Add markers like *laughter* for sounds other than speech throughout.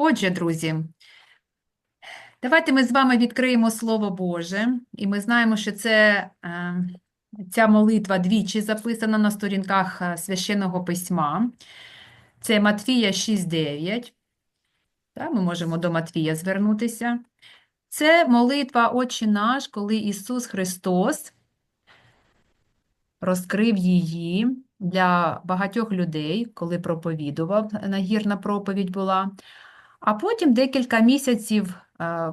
Отже, друзі, давайте ми з вами відкриємо Слово Боже, і ми знаємо, що це, е, ця молитва двічі записана на сторінках е, Священного Письма. Це Матвія 6.9. Так, ми можемо до Матвія звернутися. Це молитва Отче наш, коли Ісус Христос розкрив її для багатьох людей, коли проповідував, нагірна проповідь була. А потім декілька місяців е,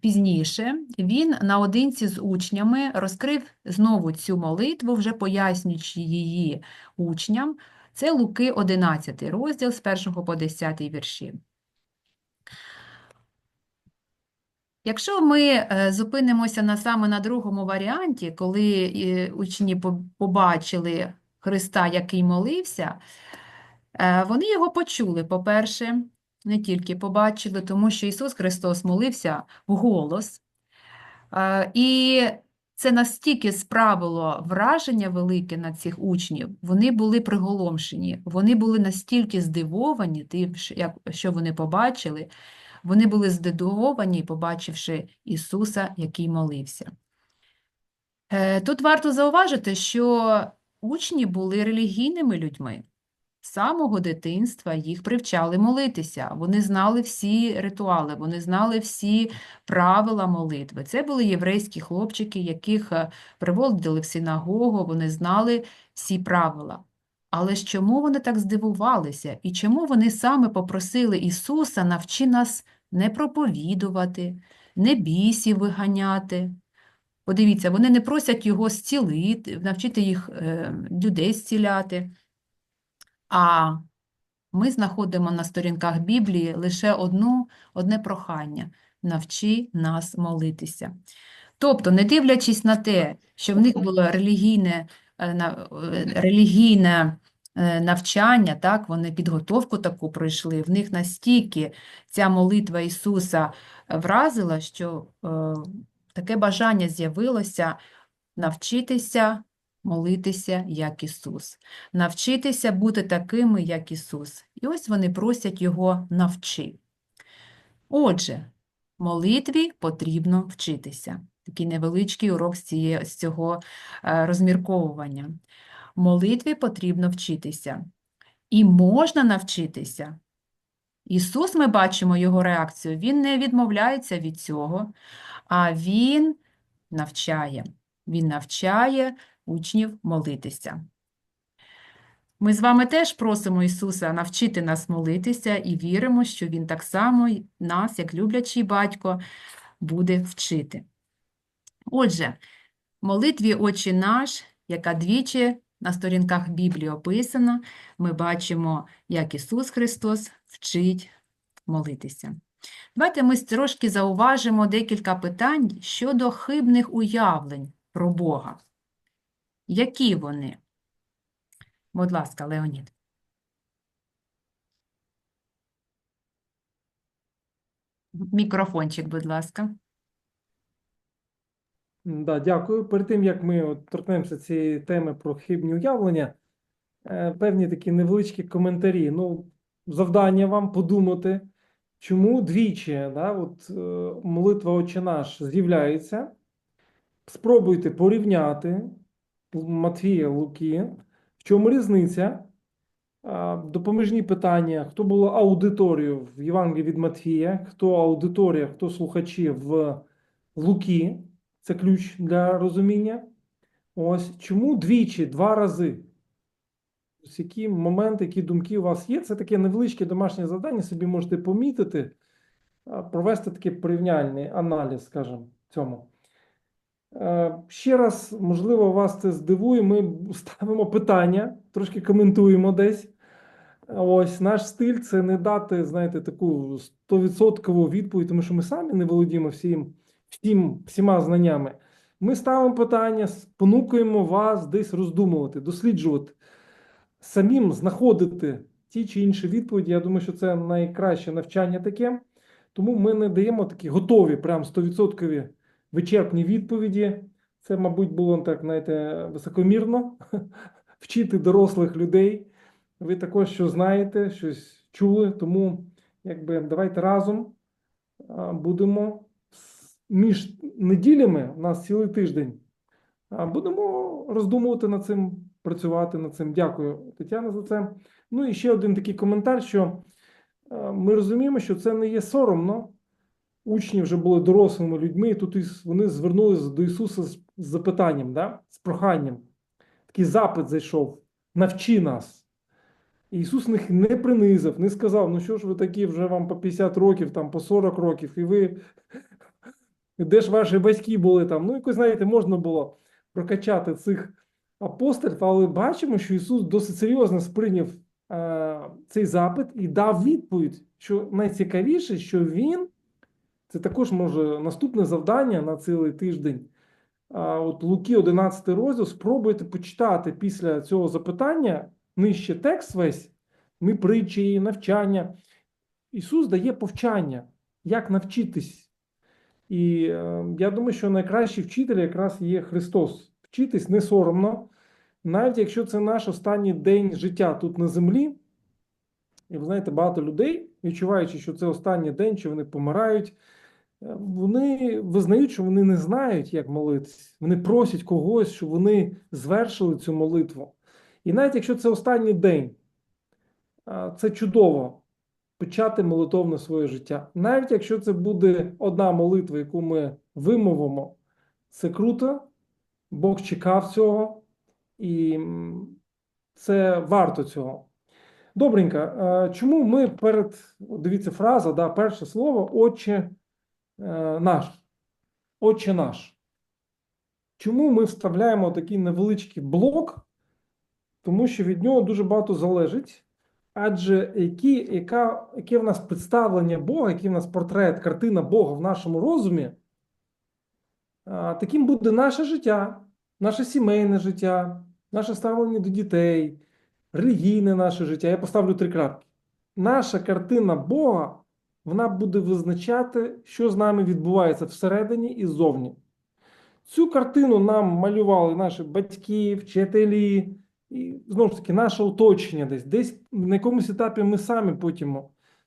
пізніше він наодинці з учнями розкрив знову цю молитву, вже пояснюючи її учням. Це Луки 11 розділ з 1 по 10 вірші. Якщо ми е, зупинимося на саме на другому варіанті, коли е, учні побачили Христа, який молився, вони його почули, по-перше, не тільки побачили, тому що Ісус Христос молився вголос. Е, І це настільки справило враження велике на цих учнів, вони були приголомшені, вони були настільки здивовані тим, що- вони побачили, вони були здивовані, побачивши Ісуса, який молився. Е, Тут варто зауважити, що учні були релігійними людьми. З самого дитинства їх привчали молитися. Вони знали всі ритуали, вони знали всі правила молитви. Це були єврейські хлопчики, яких е, приводили в синагогу, вони знали всі правила. Але ж чому вони так здивувалися? І чому вони саме попросили Ісуса навчи нас не проповідувати, не бісів виганяти? Подивіться, вони не просять його зцілити, навчити їх е, людей зціляти. А ми знаходимо на сторінках Біблії лише одну, одне прохання – навчи нас молитися. Тобто, не дивлячись на те, що в них було релігійне, е, е, релігійне е, навчання, так, вони підготовку таку пройшли, в них настільки ця молитва Ісуса вразила, що е, таке бажання з'явилося навчитися молитися, як Ісус, навчитися бути такими, як Ісус. І ось вони просять Його навчи. Отже, молитві потрібно вчитися. Такий невеличкий урок з, цього е, розмірковування. Молитві потрібно вчитися. І можна навчитися. Ісус, ми бачимо його реакцію, Він не відмовляється від цього, а Він навчає. Він навчає учнів молитися. Ми з вами теж просимо Ісуса навчити нас молитися і віримо, що Він так само нас, як люблячий батько, буде вчити. Отже, молитві «Отче наш», яка двічі на сторінках Біблії описана, ми бачимо, як Ісус Христос вчить молитися. Давайте ми трошки зауважимо декілька питань щодо хибних уявлень про Бога. Які вони? Будь ласка, Леонід. Мікрофончик, будь ласка. Да, дякую. Перед тим як ми торкнемося цієї теми про хибні уявлення, е, певні такі невеличкі коментарі. Ну, завдання вам подумати, чому двічі, да, от, е, молитва «Отче наш» з'являється. Спробуйте порівняти Матвія, Луки. В чому різниця? Допоміжні питання: хто було аудиторією в Євангелії від Матвія, хто аудиторія, хто слухачі в Луки. Це ключ для розуміння. Ось чому двічі, два рази? Ось які моменти, які думки у вас є? Це таке невеличке домашнє завдання, собі можете помітити, провести такий порівняльний аналіз, скажімо, цьому. Е, Ще раз, можливо, вас це здивує. Ми ставимо питання, трошки коментуємо десь. Ось наш стиль це не дати, знаєте, таку 100% відповідь, тому що ми самі не володіємо всім, всім, всіма знаннями. Ми ставимо питання, спонукуємо вас десь роздумувати, досліджувати, самим знаходити ті чи інші відповіді. Я думаю, що це найкраще навчання таке. Тому ми не даємо такі готові, прям 100% вичерпні відповіді. Це, мабуть, було так, знаєте, високомірно *laughs* вчити дорослих людей. Ви також що знаєте, щось чули, тому якби давайте разом будемо між неділями, у нас цілий тиждень, будемо роздумувати над цим, працювати над цим. Дякую, Тетяна, за це. Ну і ще один такий коментар, що ми розуміємо, що це не є соромно. Учні вже були дорослими людьми, і тут вони звернулися до Ісуса з запитанням, да? з проханням. Такий запит зайшов: навчи нас. І Ісус їх не принизив, не сказав, ну що ж ви такі, вже вам по 50 років, там, по 40 років, і ви *laughs* де ж ваші батьки були там? Ну, якось, знаєте, можна було прокачати цих апостолів, але бачимо, що Ісус досить серйозно сприйняв е, цей запит і дав відповідь, що найцікавіше, що Він, це також може наступне завдання на цілий тиждень. От Луки 11 розділ, спробуйте почитати після цього запитання нижче текст весь, ми притчі, навчання. Ісус дає повчання, як навчитись. І е, я думаю, що найкращий вчитель якраз є Христос. Вчитись не соромно, навіть якщо це наш останній день життя тут на землі. І ви знаєте, багато людей, відчуваючи, що це останній день, що вони помирають, вони визнають, що вони не знають, як молитись. Вони просять когось, щоб вони звершили цю молитву. І навіть якщо це останній день, це чудово почати молитовне своє життя. Навіть якщо це буде одна молитва, яку ми вимовимо, це круто, Бог чекав цього, і це варто цього. Добренько, е, чому ми перед, дивіться, фраза, да, перше слово Отче наш. Отче наш. Чому ми вставляємо такий невеличкий блок? Тому що від нього дуже багато залежить. Адже які, яка, яке в нас представлення Бога, який в нас портрет, картина Бога в нашому розумі, таким буде наше життя, наше сімейне життя, наше ставлення до дітей, релігійне наше життя. Я поставлю три крапки. Наша картина Бога, вона буде визначати, що з нами відбувається всередині і ззовні. Цю картину нам малювали наші батьки, вчителі, і знову ж таки, наше оточення десь, десь на якомусь етапі ми самі потім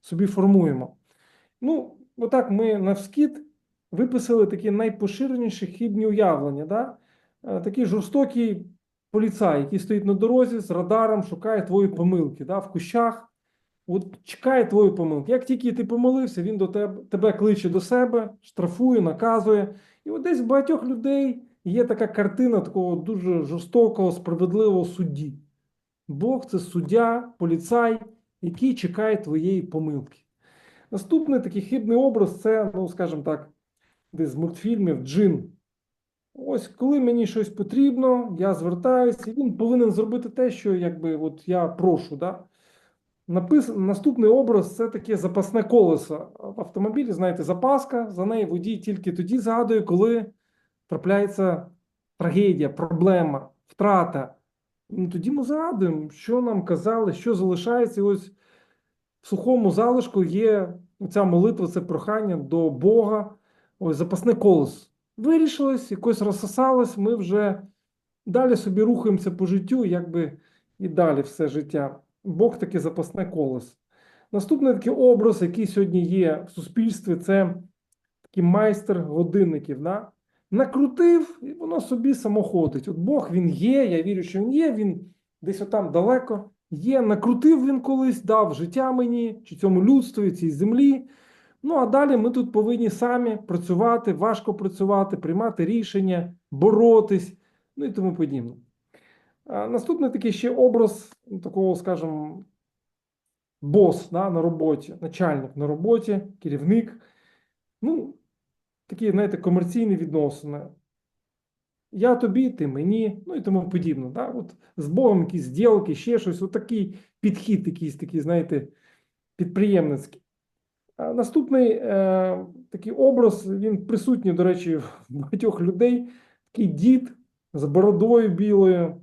собі формуємо. Ну, отак ми навскід виписали такі найпоширеніші хибні уявлення. Да? Е, Такий жорстокий поліцай, який стоїть на дорозі з радаром, шукає твої помилки да? в кущах. От чекає твої помилки. Як тільки ти помилився, він до тебе, тебе кличе до себе, штрафує, наказує. І от десь в багатьох людей є така картина такого дуже жорстокого, справедливого судді. Бог це суддя, поліцай, який чекає твоєї помилки. Наступний такий хибний образ це, ну, скажімо так, десь з мультфільмів Джин. Ось коли мені щось потрібно, я звертаюся, він повинен зробити те, що якби, от я прошу. Да? Напис... Наступний образ це таке запасне колесо. В автомобілі, знаєте, запаска, за неї водій тільки тоді згадує, коли трапляється трагедія, проблема, втрата. Ну, тоді ми згадуємо, що нам казали, що залишається. І ось в сухому залишку є ця молитва, це прохання до Бога. Ось запасне колесо. Вирішилось, якось розсосалось, ми вже далі собі рухаємося по життю, якби і далі все життя. Бог таке запасне колесо. Наступний такий образ, який сьогодні є в суспільстві, це такий майстер годинників. Да? Накрутив, і воно собі само ходить. От Бог він є, я вірю, що він є, він десь отам далеко є. Накрутив він колись, дав життя мені, чи цьому людству, цій землі. Ну а далі ми тут повинні самі працювати, важко працювати, приймати рішення, боротись, ну і тому подібне. Наступний такий ще образ ну, такого, скажімо, бос да, на роботі, начальник на роботі, керівник. Ну, такі, знаєте, комерційні відносини. Я тобі, ти мені, ну і тому подібне. Да? От з Богом якісь зділки, ще щось, от такий підхід, якийсь такий, знаєте, підприємницький. Наступний е, такий образ, він присутній, до речі, в багатьох людей. Такий дід з бородою білою,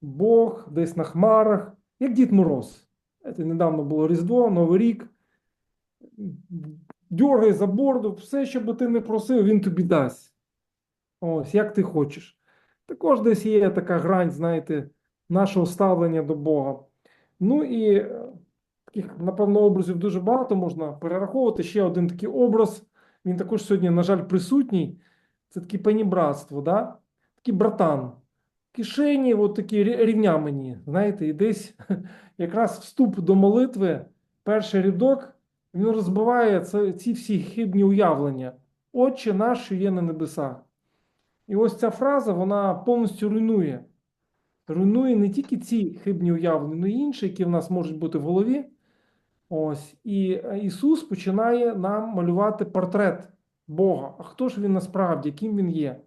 Бог десь на хмарах, як Дід Мороз. Це недавно було Різдво, Новий рік. Дьоргай за борду, все, що би ти не просив, він тобі дасть. Ось, як ти хочеш. Також десь є така грань, знаєте, нашого ставлення до Бога. Ну і е, таких, напевно, образів дуже багато можна перераховувати. Ще один такий образ. Він також сьогодні, на жаль, присутній. Це таке панібратство, да? такий братан. Кишені, от такі рі- рівнямені, знаєте, і десь *laughs* якраз вступ до молитви, перший рядок, він розбиває це, ці всі хибні уявлення. Отче наш, що є на небесах. І ось ця фраза, вона повністю руйнує. Руйнує не тільки ці хибні уявлення, але й інші, які в нас можуть бути в голові. Ось. І е, Ісус починає нам малювати портрет Бога. А хто ж він насправді, ким він є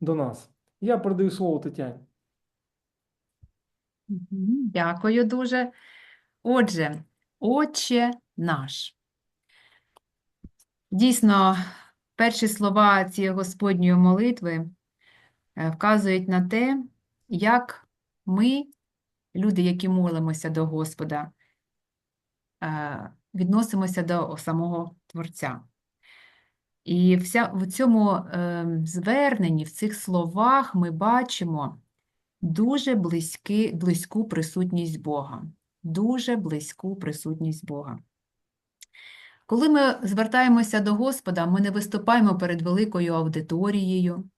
до нас? Я передаю слово Тетяні. Дякую дуже. Отже, Отче наш. Дійсно, перші слова цієї Господньої молитви е, вказують на те, як ми, люди, які молимося до Господа, е, відносимося до самого Творця. І вся, в цьому е, зверненні, в цих словах ми бачимо дуже близьки, близьку присутність Бога. Дуже близьку присутність Бога. Коли ми звертаємося до Господа, ми не виступаємо перед великою аудиторією,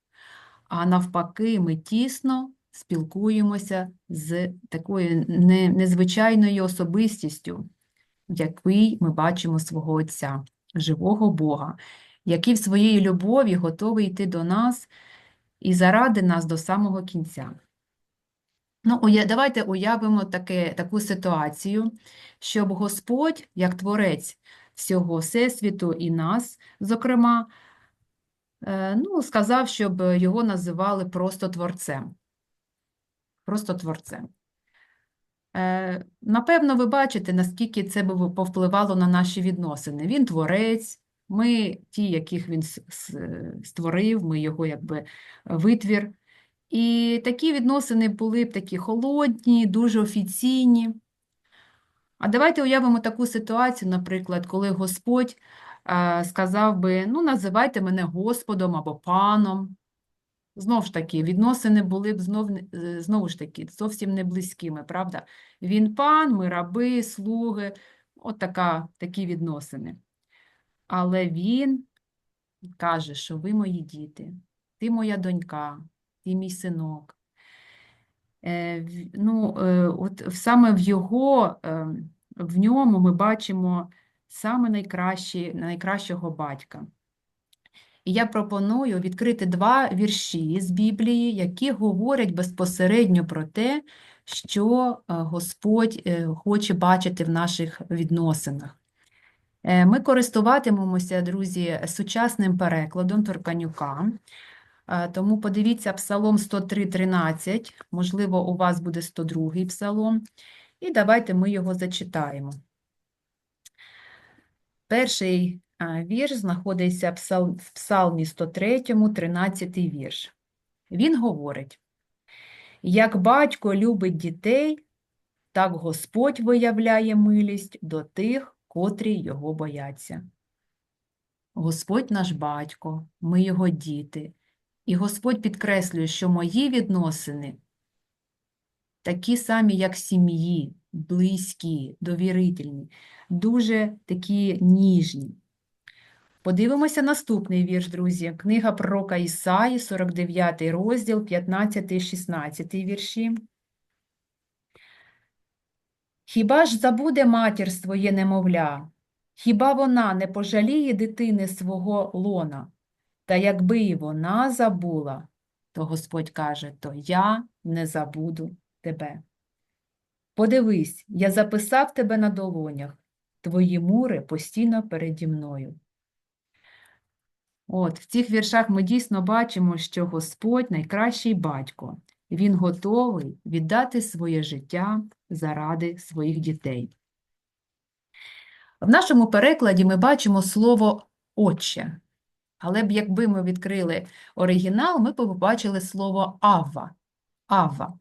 а навпаки, ми тісно спілкуємося з такою незвичайною особистістю, в якій ми бачимо свого Отця, живого Бога, який в своїй любові готовий йти до нас і заради нас до самого кінця. Ну, давайте уявимо таке, таку ситуацію, щоб Господь, як Творець всього Всесвіту і нас, зокрема, е, ну, сказав, щоб його називали просто Творцем. Просто Творцем. Е, Напевно, ви бачите, наскільки це повпливало на наші відносини. Він творець, ми ті, яких він створив, ми його якби витвір. І такі відносини були б такі холодні, дуже офіційні. А давайте уявимо таку ситуацію, наприклад, коли Господь е, сказав би, ну, називайте мене Господом або паном. Знову ж таки, відносини були б знов, е, знову ж таки зовсім не близькими, правда? Він пан, ми раби, слуги, от така, такі відносини. Але він каже, що ви мої діти, ти моя донька, ти мій синок. Е, Ну, е, от саме в його, е, в ньому ми бачимо саме найкращого батька. І я пропоную відкрити два вірші з Біблії, які говорять безпосередньо про те, що Господь хоче бачити в наших відносинах. Е, Ми користуватимемося, друзі, сучасним перекладом Торканюка. Е, Тому подивіться Псалом 103.13, можливо, у вас буде 102 псалом, і давайте ми його зачитаємо. Перший е, вірш знаходиться в Псалмі 103, 13 вірш. Він говорить: Як батько любить дітей, так Господь виявляє милість до тих, котрі його бояться. Господь наш батько, ми його діти. І Господь підкреслює, що мої відносини такі самі, як сім'ї, близькі, довірительні, дуже такі ніжні. Подивимося наступний вірш, друзі. Книга пророка Ісаї, 49 розділ, 15-16 вірші. Хіба ж забуде матір своє немовля? Хіба вона не пожаліє дитини свого лона? Та якби і вона забула, то Господь каже, то я не забуду тебе. Подивись, я записав тебе на долонях, твої мури постійно переді мною. От, в цих віршах ми дійсно бачимо, що Господь найкращий батько. Він готовий віддати своє життя заради своїх дітей. В нашому перекладі ми бачимо слово «отче». Але б якби ми відкрили оригінал, ми б побачили слово «авва». «Авва».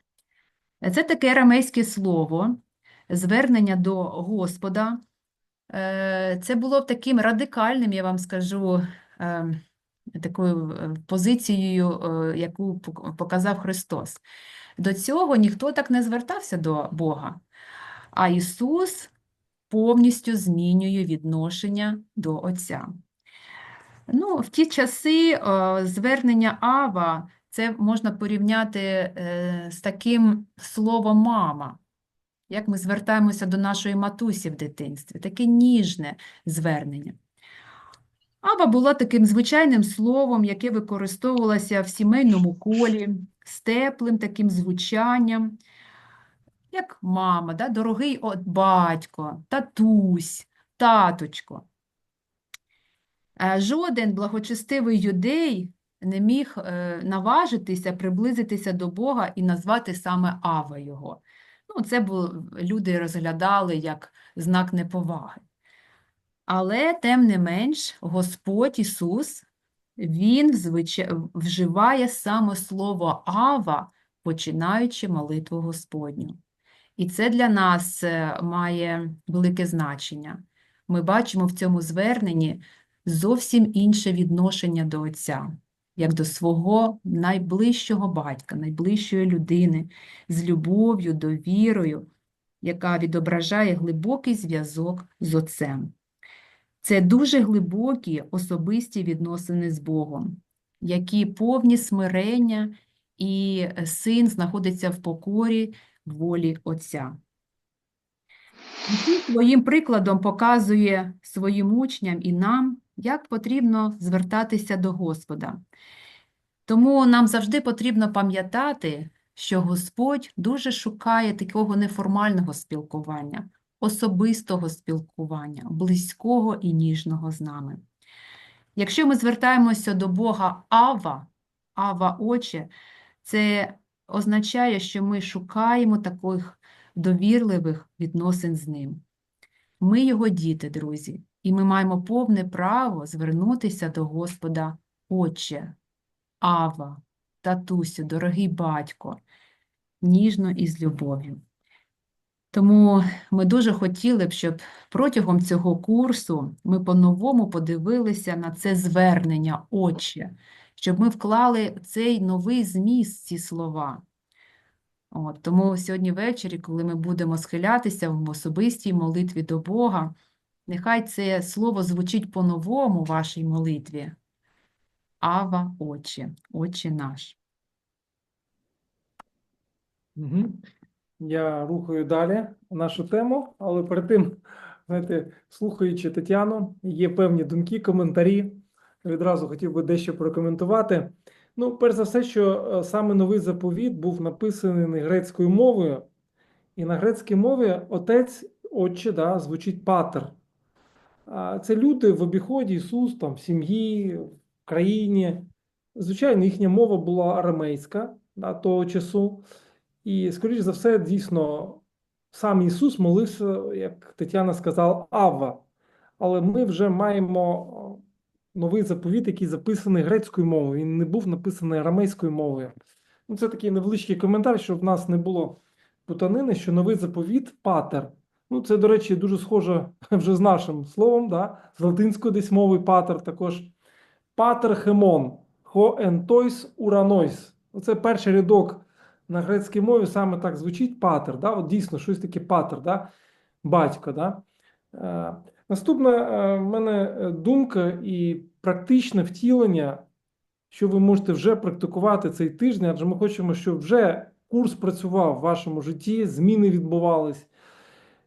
Це таке арамейське слово, звернення до Господа. Е, Це було б таким радикальним, я вам скажу, е, такою е, позицією, е, яку показав Христос. До цього ніхто так не звертався до Бога. А Ісус повністю змінює відношення до Отця. Ну, в ті часи е, звернення Ава це можна порівняти з таким словом мама. Як ми звертаємося до нашої матусі в дитинстві, таке ніжне звернення. Аба була таким звичайним словом, яке використовувалося в сімейному колі, з теплим таким звучанням, як мама, да? дорогий от батько, татусь, таточко. Е, Жоден благочестивий юдей не міг е, наважитися приблизитися до Бога і назвати саме Ава його. Ну, це бу- люди розглядали як знак неповаги. Але, тим не менш, Господь Ісус, Він вживає саме слово Ава, починаючи молитву Господню. І це для нас е, має велике значення. Ми бачимо в цьому зверненні зовсім інше відношення до Отця, як до свого найближчого батька, найближчої людини, з любов'ю, довірою, яка відображає глибокий зв'язок з Отцем. Це дуже глибокі особисті відносини з Богом, які повні смирення, і син знаходиться в покорі волі Отця. Ісус своїм прикладом показує своїм учням і нам, як потрібно звертатися до Господа. Тому нам завжди потрібно пам'ятати, що Господь дуже шукає такого неформального спілкування, особистого спілкування, близького і ніжного з нами. Якщо ми звертаємося до Бога Ава, Ава Отче, це означає, що ми шукаємо таких довірливих відносин з ним. Ми його діти, друзі, і ми маємо повне право звернутися до Господа Отче, Ава, татусю, дорогий батько, ніжно і з любов'ю. Тому ми дуже хотіли б, щоб протягом цього курсу ми по-новому подивилися на це звернення Отче, щоб ми вклали цей новий зміст ці слова. От, тому сьогодні ввечері, коли ми будемо схилятися в особистій молитві до Бога, нехай це слово звучить по-новому в вашій молитві. Ава, Отче, Отче наш. Угу. Я рухаю далі нашу тему, але перед тим, знаєте, слухаючи Тетяну, є певні думки, коментарі. Відразу хотів би дещо прокоментувати. Ну, перш за все, що е, саме новий заповіт був написаний грецькою мовою, і на грецькій мові отець, отче, да, звучить патер. Це люди в обіході Ісус, там, в сім'ї, в країні. Звичайно, їхня мова була арамейська да, того часу. І, скоріш за все, дійсно, сам Ісус молився, як Тетяна сказала, Авва. Але ми вже маємо новий заповіт, який записаний грецькою мовою. Він не був написаний арамейською мовою. Ну, це такий невеличкий коментар, щоб в нас не було путанини, що новий заповіт патер. Ну, це, до речі, дуже схоже *laughs* вже з нашим словом, да? з латинської десь мови патер також. Патер хемон, хо ентойс уранойс. Оце перший рядок на грецькій мові саме так звучить патер. Да? От дійсно щось таке патер, да? батько. Да? Е, Наступна е, в мене е, думка і практичне втілення, що ви можете вже практикувати цей тиждень, адже ми хочемо, щоб вже курс працював в вашому житті, зміни відбувались.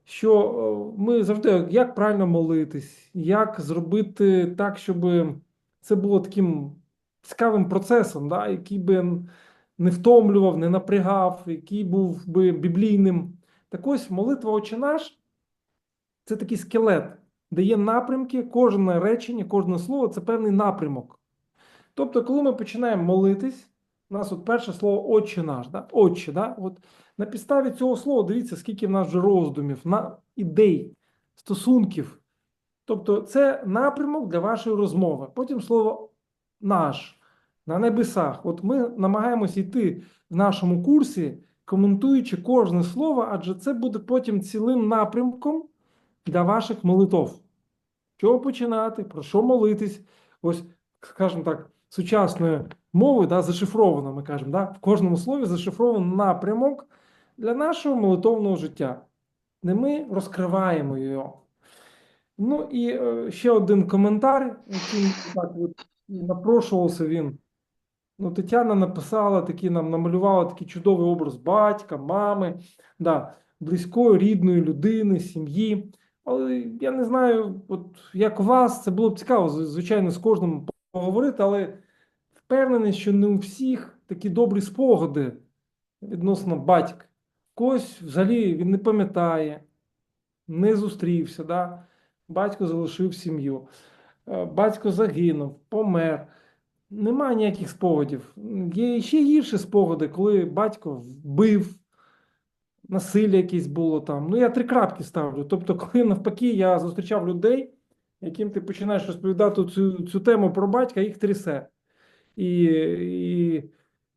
Що е, ми завжди як правильно молитись, як зробити так, щоб це було таким цікавим процесом, да, який би не втомлював, не напрягав, який був би біблійним. Так ось молитва «Отче наш» – це такий скелет, де є напрямки, кожне речення, кожне слово це певний напрямок. Тобто, коли ми починаємо молитись, у нас от перше слово Отче наш, да? Отче, да? От на підставі цього слова дивіться, скільки в нас вже роздумів, на ідей, стосунків. Тобто, це напрямок для вашої розмови. Потім слово наш на небесах. От ми намагаємося йти в нашому курсі, коментуючи кожне слово, адже це буде потім цілим напрямком для ваших молитов. Чого починати, про що молитись? Ось, скажімо так, сучасною мовою, да, зашифровано, ми кажемо, да, в кожному слові зашифрований напрямок для нашого молитовного життя. не ми розкриваємо його. Ну і е, ще один коментар, який так от напрошувався він. Ну, Тетяна написала такий, нам намалювала такий чудовий образ батька, мами, да, близької, рідної людини, сім'ї. Але я не знаю, от як у вас, це було б цікаво, звичайно, з кожним поговорити, але впевнений, що не у всіх такі добрі спогади відносно батька. Когось взагалі він не пам'ятає, не зустрівся, да? батько залишив сім'ю, е, батько загинув, помер. Немає ніяких спогадів. Є ще гірші спогади, коли батько вбив, насилля якесь було там. Ну, я три крапки ставлю. Тобто, коли навпаки я зустрічав людей, яким ти починаєш розповідати цю, цю тему про батька, їх трясе. І, і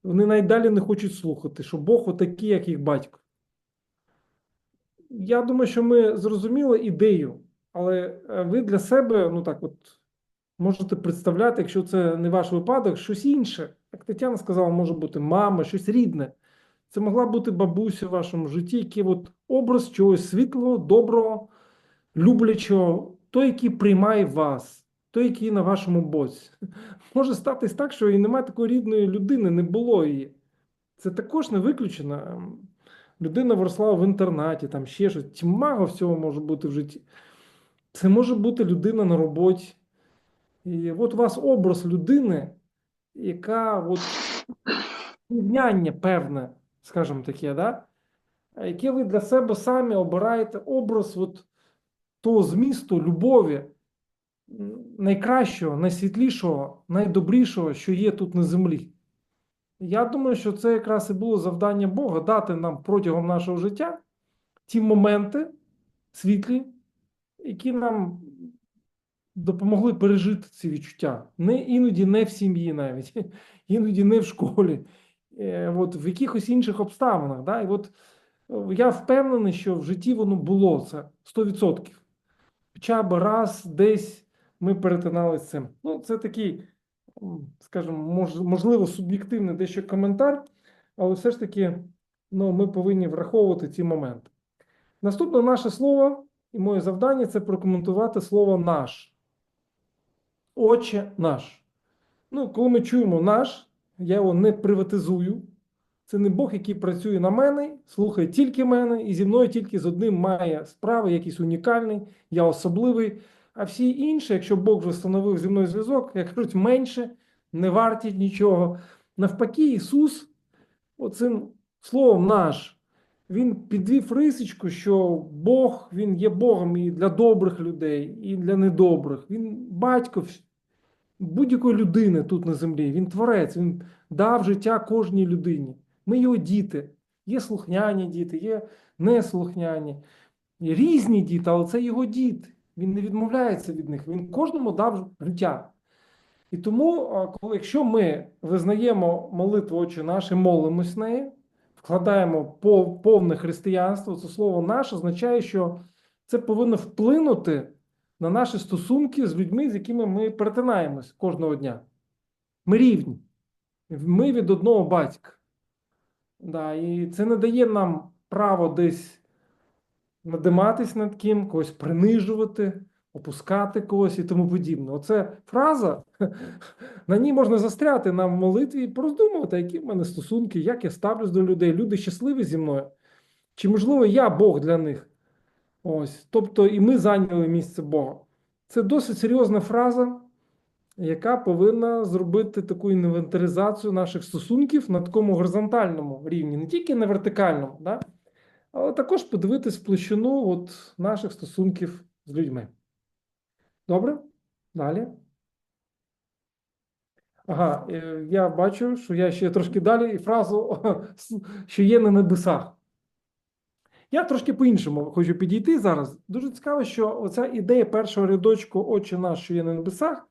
вони навіть далі не хочуть слухати, що Бог отакий, як їх батько. Я думаю, що ми зрозуміли ідею, але е, ви для себе, ну так, от можете представляти, якщо це не ваш випадок, щось інше. Як Тетяна сказала, може бути мама, щось рідне. Це могла бути бабуся в вашому житті, який от образ чогось світлого, доброго, люблячого, той, який приймає вас, той, який на вашому боці. *laughs* Може статись так, що і немає такої рідної людини, не було її. Це також не виключено. Ем, Людина виросла в інтернаті, там ще щось. Тьма всього може бути в житті. Це може бути людина на роботі. І от у вас образ людини, яка от рівняння певне, скажімо таке, да? яке ви для себе самі обираєте образ от того змісту, любові, найкращого, найсвітлішого, найдобрішого, що є тут на землі. Я думаю, що це якраз і було завдання Бога дати нам протягом нашого життя ті моменти світлі, які нам допомогли пережити ці відчуття. Не іноді не в сім'ї навіть, *laughs* іноді не в школі, е, от в якихось інших обставинах. Да? І от е, я впевнений, що в житті воно було це 100%. Хоча б раз десь ми перетиналися з цим. Ну, це такий, скажімо, можливо, суб'єктивний дещо коментар, але все ж таки ну, ми повинні враховувати ці моменти. Наступне наше слово і моє завдання це прокоментувати слово наш. Отче наш. Ну, коли ми чуємо наш, я його не приватизую. Це не Бог, який працює на мене, слухає тільки мене, і зі мною тільки з одним має справи, якийсь унікальний, я особливий. А всі інші, якщо Бог вже встановив зі мною зв'язок, як кажуть, менше, не варті нічого. Навпаки, Ісус, оцим словом наш, Він підвів рисочку, що Бог, Він є Богом і для добрих людей, і для недобрих. Він батько будь-якої людини тут на землі. Він творець, він дав життя кожній людині. Ми його діти. Є слухняні діти, є неслухняні, є різні діти, але це його діти. Він не відмовляється від них. Він кожному дав життя. І тому, коли якщо ми визнаємо молитву Отче наш і молимось нею, вкладаємо повне християнство, це слово наше означає, що це повинно вплинути на наші стосунки з людьми, з якими ми перетинаємось кожного дня. Ми рівні. Ми від одного батька. Да, і це не дає нам право десь надиматись над ким, когось принижувати, опускати когось і тому подібне. Оце фраза, *laughs* на ній можна застряти нам в молитві і пороздумувати, які в мене стосунки, як я ставлюсь до людей. Люди щасливі зі мною. Чи, можливо, я Бог для них? Ось. Тобто, і ми зайняли місце Бога. Це досить серйозна фраза, яка повинна зробити таку інвентаризацію наших стосунків на такому горизонтальному рівні, не тільки на вертикальному, да? але також подивитись площину от наших стосунків з людьми. Добре? Далі. Ага, е, я бачу, що я ще трошки далі і фразу, *laughs* що є на небесах. Я трошки по-іншому хочу підійти зараз. Дуже цікаво, що оця ідея першого рядочку Отче наш, що є на небесах,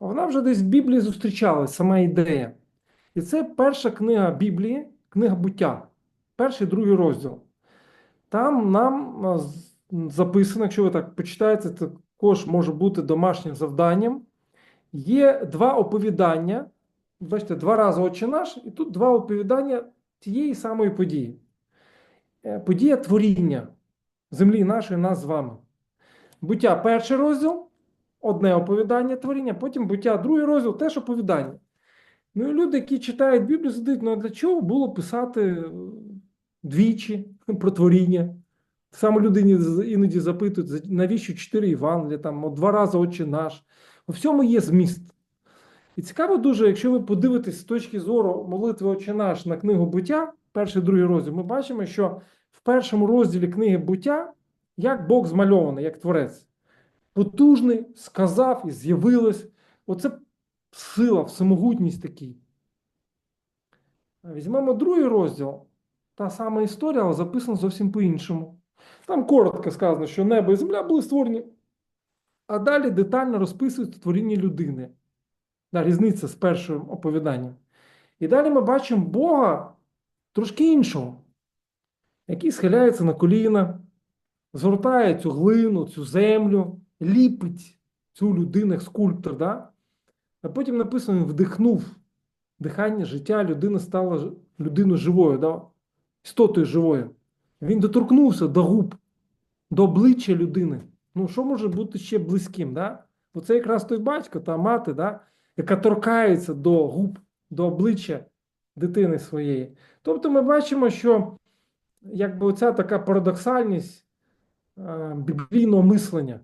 вона вже десь в Біблії зустрічалась, сама ідея. І це перша книга Біблії, книга буття, перший другий розділ. Там нам записано, якщо ви так почитаєте, це також може бути домашнім завданням. Є два оповідання. Бачите, два рази Отче наш, і тут два оповідання тієї самої події. Е, Подія творіння. землі нашої, нас з вами. Буття перший розділ, одне оповідання творіння, потім буття другий розділ, теж оповідання. Ну і люди, які читають Біблію, задають, ну а для чого було писати е, двічі про творіння? Саме людині іноді запитують, навіщо чотири Євангелія, там, два рази Отче наш. У всьому є зміст. І цікаво дуже, якщо ви подивитесь з точки зору молитви Отче наш на книгу буття, перший другий розділ, ми бачимо, що першому розділі книги буття, як Бог змальований, як творець. Потужний, сказав і з'явилось. Оце сила, всемогутність такий. Візьмемо другий розділ. Та сама історія, але записана зовсім по-іншому. Там коротко сказано, що небо і земля були створені, а далі детально розписується творіння людини. Да, різниця з першим оповіданням. І далі ми бачимо Бога трошки іншого, який схиляється на коліна, згортає цю глину, цю землю, ліпить цю людину, як скульптор. Да? А потім написано, вдихнув дихання життя, людина стала людиною живою, да? істотою живою. Він доторкнувся до губ, до обличчя людини. Ну, що може бути ще близьким? Да? Оце якраз той батько та мати, да? яка торкається до губ, до обличчя дитини своєї. Тобто ми бачимо, що якби оця така парадоксальність е, біблійного мислення.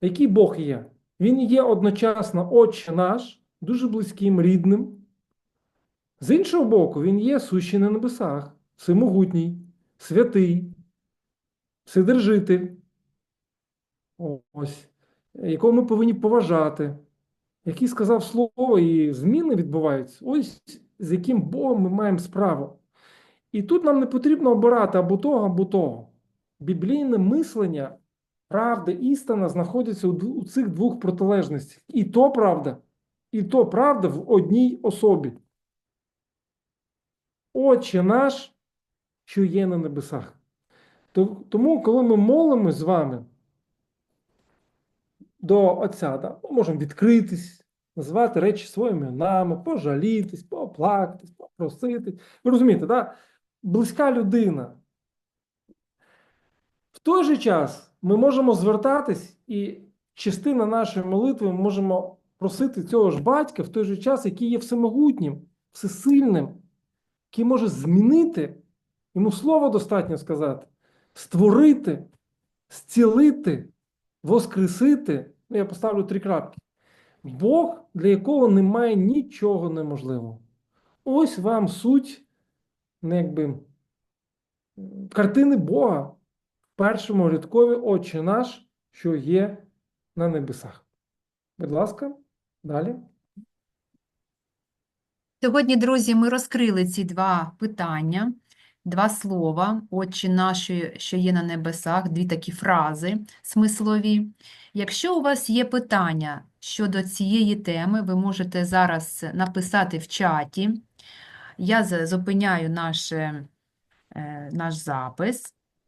Який Бог є? Він є одночасно Отче наш, дуже близьким, рідним. З іншого боку, Він є сущий на небесах, всемогутній, святий, вседержитель, ось, якого ми повинні поважати, який сказав слово, і зміни відбуваються. Ось з яким Богом ми маємо справу. І тут нам не потрібно обирати або того, або того. Біблійне мислення, правда, істина знаходяться у, цих двох протилежностях. І то правда, і то правда в одній особі. Отче наш, що є на небесах. Тому, коли ми молимось з вами до Отця, да, ми можемо відкритись, назвати речі своїми іменами, пожалітись, поплакатись, попроситись. Ви розумієте, да? Близька людина. В той же час ми можемо звертатись, і частина нашої молитви ми можемо просити цього ж батька в той же час, який є всемогутнім, всесильним, який може змінити, йому слово достатньо сказати, створити, зцілити, воскресити. Ну, я поставлю три крапки. Бог, для якого немає нічого неможливого. Ось вам суть, ну, якби, картини Бога в першому рядкові Отче наш, що є на небесах. Будь ласка, далі. Сьогодні, друзі, ми розкрили ці два питання, два слова, Отче наш, що є на небесах, дві такі фрази смислові. Якщо у вас є питання щодо цієї теми, ви можете зараз написати в чаті. Я зупиняю наше, е, наш запис.